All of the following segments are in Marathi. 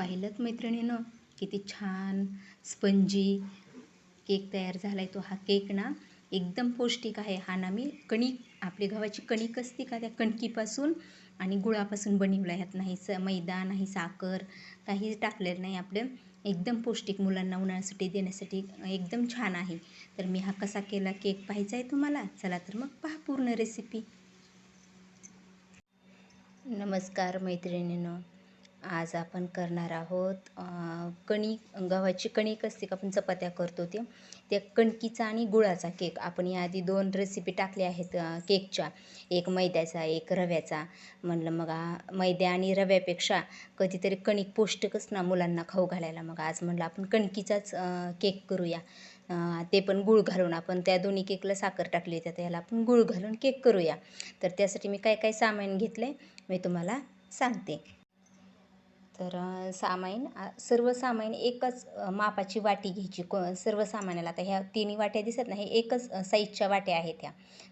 पाहिलंत मैत्रिणीनं? किती छान स्पंजी केक तयार झाला आहे तो हा केक ना. एकदम पौष्टिक आहे हा ना. मी कणिक आपली गव्हाची कणिक असते का त्या कणकीपासून आणि गुळापासून बनवला ह्यात? नाही स मैदा नाही साखर काही टाकलेलं नाही आपलं. एकदम पौष्टिक मुलांना उन्हाळ्यासाठी देण्यासाठी एकदम छान आहे. तर मी हा कसा केला केक पाहायचा आहे तुम्हाला? चला तर मग पहा पूर्ण रेसिपी नमस्कार मैत्रिणीनं. आज आपण करणार आहोत कणी कणिक गव्हाची कणिक असते का आपण चपात्या करतो ते त्या कणकीचा आणि गुळाचा केक. आपण याआधी दोन रेसिपी टाकल्या आहेत केकच्या. एक मैद्याचा एक रव्याचा. म्हणलं मग मैद्या आणि रव्यापेक्षा कधीतरी कणिक पौष्टिकच ना मुलांना खाऊ घालायला मग. आज म्हणलं आपण कणकीचाच केक करूया. ते पण गुळ घालून आपण त्या दोन्ही केकला साखर टाकली तर त्याला आपण गुळ घालून केक करूया. तर त्यासाठी मी काय काय सामान घेतलं आहे मी तुम्हाला सांगते. तर सामाईन सामान सर्व एकच मापाची वाटी घ्यायची. को सर्व सामानाला आता ह्या तिन्ही वाट्या दिसत नाही एकच साईजच्या वाट्या आहेत ह्या.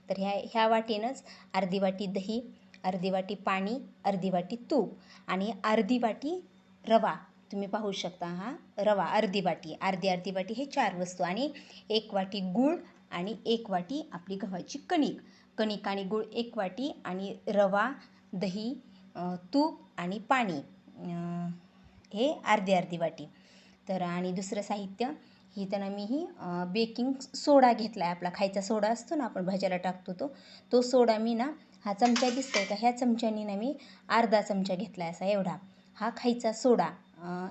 तर ह्या ह्या वाटीनंच अर्धी वाटी दही अर्धी वाटी पाणी अर्धी वाटी तूप आणि अर्धी वाटी रवा. तुम्ही पाहू शकता हा रवा अर्धी वाटी. अर्धी अर्धी वाटी हे चार वस्तू आणि एक वाटी गूळ आणि एक वाटी आपली गव्हाची कणिक. कणिक आणि गूळ एक वाटी आणि रवा दही तूप आणि पाणी. हे अर्धी अर्धी वाटी. तर आणि दुसरं साहित्य ही त्यांना मी ही बेकिंग सोडा घेतला आहे आपला. खायचा सोडा असतो ना आपण भाज्याला टाकतो तो. तो सोडा मी ना हा चमचा दिसतोय का ह्या चमच्यानी ना मी अर्धा चमचा घेतला आहे असा एवढा. हा खायचा सोडा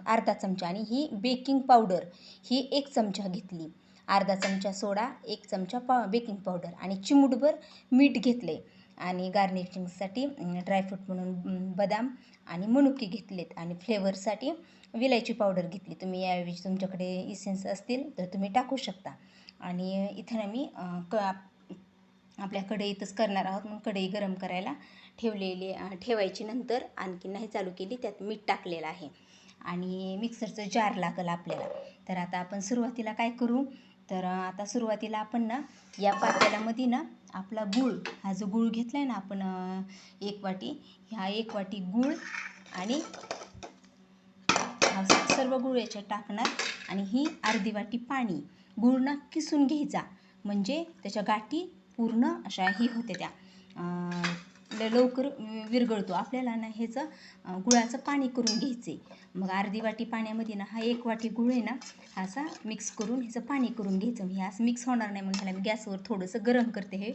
अर्धा चमचा. आणि ही बेकिंग पावडर ही एक चमचा घेतली. अर्धा चमचा सोडा एक चमचा पा बेकिंग पावडर आणि चिमूटभर मीठ घेतले आणि गार्निशिंगसाठी ड्रायफ्रूट म्हणून बदाम आणि मनुके घेतलेत. आणि फ्लेवरसाठी विलायची पावडर घेतली. तुम्ही याऐवजी तुमच्याकडे इसेन्स असतील तर तुम्ही टाकू शकता. आणि इथं ना मी क आपल्या कढईतच करणार आहोत. म्हणून कढई गरम करायला ठेवलेली ठेवायची नंतर आणखी नाही चालू केली त्यात मीठ टाकलेलं आहे. आणि मिक्सरचं जार लागल आपल्याला. तर आता आपण सुरुवातीला काय करू? तर आता सुरुवातीला आपण ना या पातेल्यामध्ये ना आपला गूळ हा जो गूळ घेतला आहे ना आपण एक वाटी ह्या एक वाटी गूळ आणि हा सर्व गूळ याच्यात टाकणार आणि ही अर्धी वाटी पाणी. गूळ ना किसून घ्यायचा. म्हणजे त्याच्या गाठी पूर्ण अशा ही होते त्या. ल- लवकर विरघळतो. आपल्याला ना ह्याचं गुळाचं पाणी करून घ्यायचे मग अर्धी वाटी पाण्यामध्ये ना हा एक वाटी गुळ आहे ना हा असा मिक्स करून ह्याचं पाणी करून घ्यायचं. हे असं मिक्स होणार नाही. म्हणून ह्याला मी गॅसवर थोडंसं गरम करते हे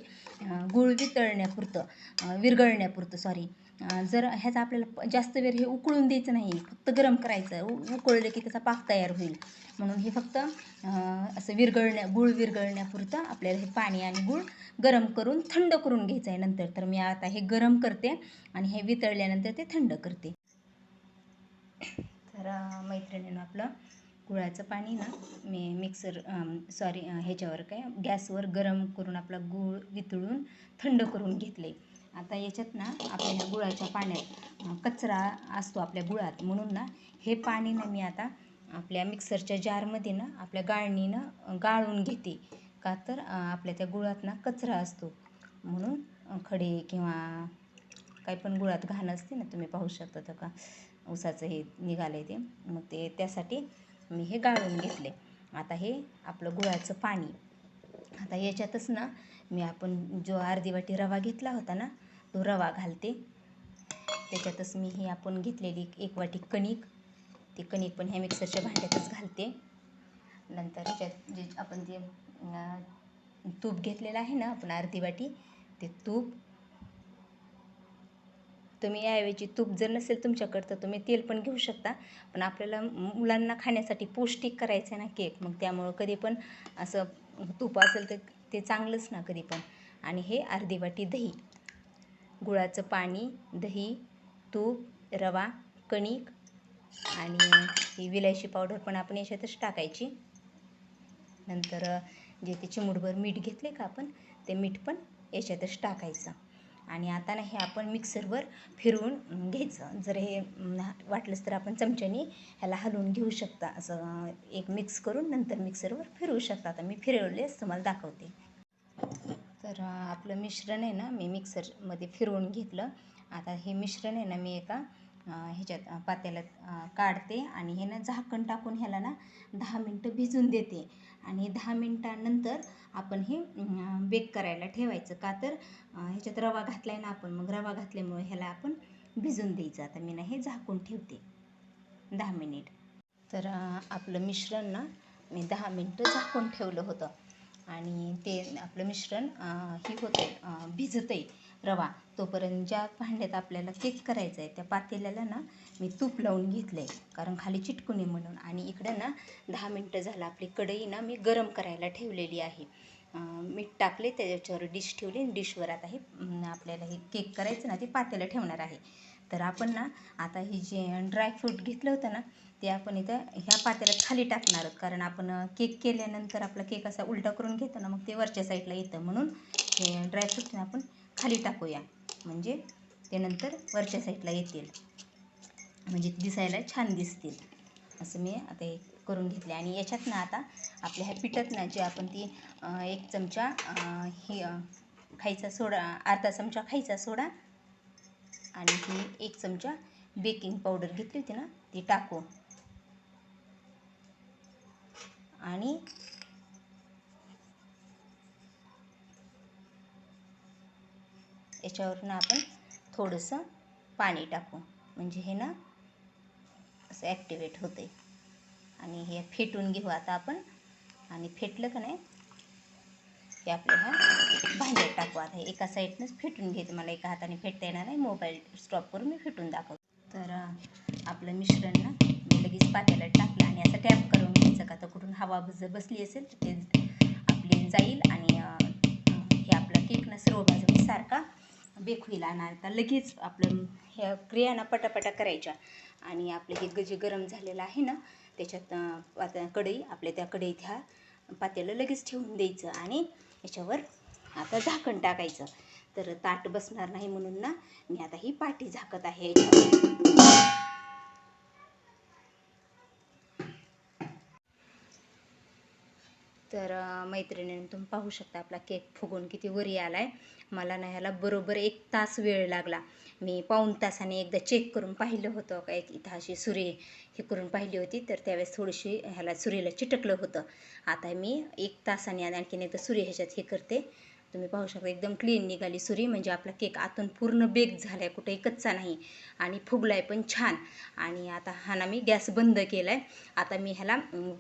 गुळ वितळण्यापुरतं विरघळण्यापुरतं सॉरी जर ह्याचा आपल्याला जास्त वेळ हे उकळून द्यायचं नाही फक्त गरम करायचं उ- उकळलं की त्याचा पाक तयार होईल. म्हणून हे फक्त असं विरघळण्या गुळ विरघळण्यापुरतं आपल्याला हे पाणी आणि गुळ गरम करून थंड करून घ्यायचं आहे नंतर. तर मी आता हे गरम करते आणि हे वितळल्यानंतर ते थंड करते. तर मैत्रिणीनं आपलं गुळाचं पाणी ना मी मिक्सर सॉरी ह्याच्यावर काय गॅसवर गरम करून आपला गूळ वितळून थंड करून घेतले आता याच्यात ना आपल्या ह्या गुळाच्या पाण्यात कचरा असतो आपल्या गुळात. म्हणून ना हे पाणी ना मी आता आपल्या मिक्सरच्या जारमध्ये ना आपल्या गाळणीनं गाळून घेते. का तर आपल्या त्या गुळात ना कचरा असतो. म्हणून खडे किंवा काही पण गुळात घाण असते ना तुम्ही पाहू शकता तर का उसाचं हे निघालं आहे ते. मग ते त्यासाठी मी हे गाळून घेतले. आता हे आपलं गुळाचं पाणी. आता याच्यातच ना मी आपण जो अर्धी वाटी रवा घेतला होता ना रवा घालते. त्याच्यातच मी ही आपण घेतलेली एक वाटी कणिक. ती कणिक पण ह्या मिक्सरच्या भांड्यातच घालते. नंतर ह्याच्यात जे आपण जे तूप घेतलेलं आहे ना आपण अर्धी वाटी ते तूप. तुम्ही याऐवजी तूप जर नसेल तुमच्याकडं तर तुम्ही तेल पण घेऊ शकता. पण आपल्याला मुलांना खाण्यासाठी पौष्टिक करायचं आहे ना केक मग त्यामुळं कधी पण असं तूप असेल तर ते चांगलंच ना कधी पण. आणि हे अर्धी वाटी दही. गुळाचं पाणी दही तूप रवा कणिक आणि ही विलायची पावडर पण आपण याच्यातच टाकायची. नंतर जे ते चिमूटभर मीठ घेतले का आपण ते मीठ पण याच्यातच टाकायचं. आणि आता ना हे आपण मिक्सरवर फिरवून घ्यायचं. जर हे वाटलंच तर आपण चमच्याने ह्याला हलवून घेऊ शकता. असं एक मिक्स करून नंतर मिक्सरवर फिरवू शकता. आता मी फिरवलेच तुम्हाला दाखवते. तर आपलं मिश्रण आहे ना मी मिक्सरमध्ये फिरवून घेतलं. आता हे मिश्रण आहे ना मी एका ह्याच्यात पात्याला पातेल्यात काढते आणि हे ना झाकण टाकून ह्याला ना दहा मिनटं भिजून देते. आणि दहा मिनटानंतर आपण हे बेक करायला ठेवायचं. का तर ह्याच्यात रवा घातला आहे ना आपण मग रवा घातल्यामुळे ह्याला आपण भिजून द्यायचं. आता मी ना हे झाकून ठेवते. दहा मिनिट. तर आपलं मिश्रण ना मी दहा मिनटं झाकून ठेवलं होतं. आणि ते आपलं मिश्रण हे होतं भिजतं आहे रवा. तोपर्यंत ज्या भांड्यात आपल्याला केक करायचा आहे त्या पातेल्याला ना मी तूप लावून घेतलं आहे कारण खाली चिटकू नये म्हणून. आणि इकडं ना दहा मिनटं झालं आपली कढई ना मी गरम करायला ठेवलेली आहे. मीठ टाकले त्याच्यावर डिश ठेवली डिशवर आता हे आपल्याला हे केक करायचं ना ते पातेलं ठेवणार आहे. तर आपण ना आता हे जे ड्रायफ्रूट घेतलं होतं ना ते आपण इथं ह्या पातेल्यात खाली टाकणार आहोत. कारण आपण केक केल्यानंतर आपला केक असा उलटा करून घेतो ना मग ते वरच्या साईडला येतं. म्हणून हे ड्रायफ्रूट आपण खाली टाकूया. म्हणजे ते नंतर वरच्या साईडला येतील. म्हणजे दिसायला छान दिसतील. असं मी आता हे करून घेतले आणि याच्यात ना आता आपल्या ह्या पिठात ना जे आपण ती एक चमचा हे खायचा सोडा अर्धा चमचा खायचा सोडा आणि ही एक चमचा बेकिंग पावडर घेतली होती ना ती टाकू. आणि याच्यावरनं आपण थोडंसं पाणी टाकू. म्हणजे हे ना असं ॲक्टिवेट होते आणि हे फेटून घेऊ आता आपण. आणि फेटलं का नाही ते आपल्या ह्या भांड्यात टाकू आता हे एका साईडनंच फेटून घेते मला एका हाताने फेटता येणार नाही. मोबाईल स्टॉप करून मी फेटून दाखवतो. तर आपलं मिश्रण ना मी लगेच पातेल्यात टाकलं आणि असं टॅप करून घ्यायचं का? तर कुठून हवा जर बसली असेल तर ते आपली जाईल आणि हे आपला केक ना सर्व बाजूने सारखा बेक होईल आणि आता लगेच आपलं ह्या क्रिया ना पटापटा करायच्या. आणि आपलं हे ग- जे गरम झालेलं आहे ना त्याच्यात अं, कढई आपल्या त्या कढईत ह्या पातेलं लगेच ठेवून द्यायचं. आणि याच्यावर आता झाकण टाकायचं. तर ताट बसणार नाही म्हणून ना मी आता ही पाटी झाकत आहे. तर मैत्रिणीने तुम्ही पाहू शकता आपला केक फुगून किती वरी आला आहे मला ना ह्याला बरोबर एक तास वेळ लागला. मी पाऊण तासाने एकदा चेक करून पाहिलं होतं. का एक इथं अशी सुरी हे करून पाहिली होती. तर त्यावेळेस थोडीशी ह्याला सुरीला चिटकलं होतं. आता मी एक तासाने आणखीन एकदा सुरी ह्याच्यात हे करते. तुम्ही पाहू शकता एकदम क्लीन निघाली सुरी. म्हणजे आपला केक आतून पूर्ण बेक झाला आहे कुठेही कच्चा नाही. आणि फुगला आहे पण छान. आणि आता हा ना मी गॅस बंद केला आहे आता मी ह्याला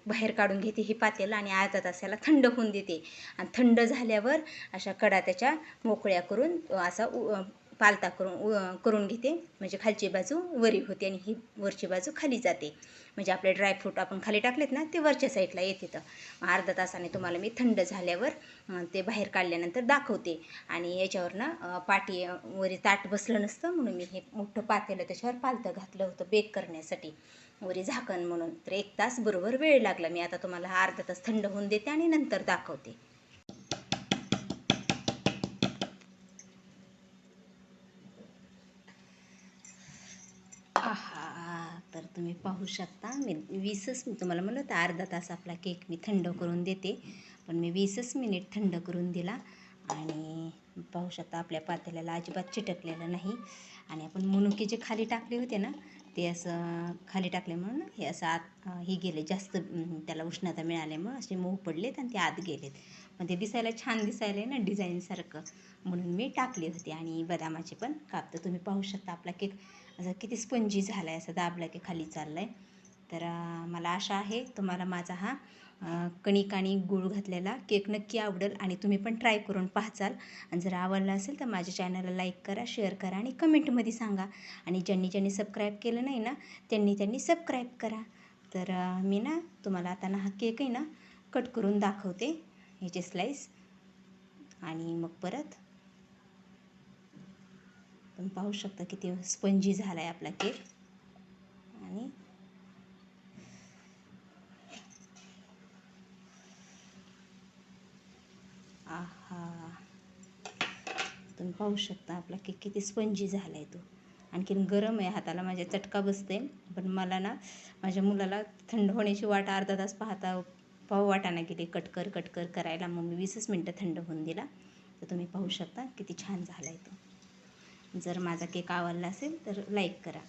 बाहेर काढून घेते हे पातेला आणि अर्धा तास ह्याला थंड होऊन देते. आणि थंड झाल्यावर अशा कडा त्याच्या मोकळ्या करून असा उ- पालता करून करून घेते. म्हणजे खालची बाजू वरी होते आणि ही वरची बाजू खाली जाते. म्हणजे आपले ड्रायफ्रूट आपण खाली टाकलेत ना ते वरच्या साईडला येते तर अर्धा तासाने तुम्हाला मी थंड झाल्यावर ते बाहेर काढल्यानंतर दाखवते. आणि याच्यावर ना पाटी वरी ताट बसलं नसतं म्हणून मी हे मोठं पातेलं त्याच्यावर पालतं घातलं होतं बेक करण्यासाठी. वरी झाकण म्हणून. तर एक तास बरोबर वेळ लागला. मी आता तुम्हाला अर्धा तास थंड होऊन देते आणि नंतर दाखवते आहा तर तुम्ही पाहू शकता. मी वीसच मी तुम्हाला म्हणलं तर अर्धा तास आपला केक मी थंड करून देते. पण मी वीसच मिनिट थंड करून दिला. आणि पाहू शकता आपल्या पातेल्याला अजिबात चिटकलेलं नाही. आणि आपण मुनुके जे खाली टाकले होते ना ते असं खाली टाकले म्हणून हे असं आत हे गेले जास्त त्याला उष्णता मिळाल्यामुळं असे मऊ पडलेत आणि ते आत गेलेत. पण ते दिसायला छान दिसायला आहे ना डिझाईनसारखं म्हणून मी टाकले होते आणि बदामाचे पण कापतं. तुम्ही पाहू शकता आपला केक असा किती स्पंजी झाला आहे असं दाबला की खाली चालला आहे तर मला आशा आहे तुम्हाला माझा हा कणिक आणि गूळ घातलेला केक नक्की आवडेल आणि तुम्ही पण ट्राय करून पाहचाल. आणि जर आवडला असेल तर माझ्या चॅनलला लाईक करा शेअर करा आणि कमेंटमध्ये सांगा. आणि ज्यांनी ज्यांनी सबस्क्राईब केलं नाही ना त्यांनी त्यांनी सबस्क्राईब करा. तर मी ना तुम्हाला आता ना हा केक आहे ना कट करून दाखवते. ह्याचे स्लाईस आणि मग परत तुम्ही पाहू शकता किती स्पंजी झाला आहे आपला केक. आणि आहा. तुम्ही पाहू शकता आपला केक किती स्पंजी झाला आहे तो. आणखीन गरम आहे हाताला माझ्या चटका बसते पण मला ना माझ्या मुलाला थंड होण्याची वाट अर्धा तास पाहता पाहू वाटाना गेली कटकर कटकर करायला. मग मी वीसच मिनटं थंड होऊन दिला. तर तुम्ही पाहू शकता किती छान झाला आहे तो. जर माझा केक आवडला असेल तर लाईक करा.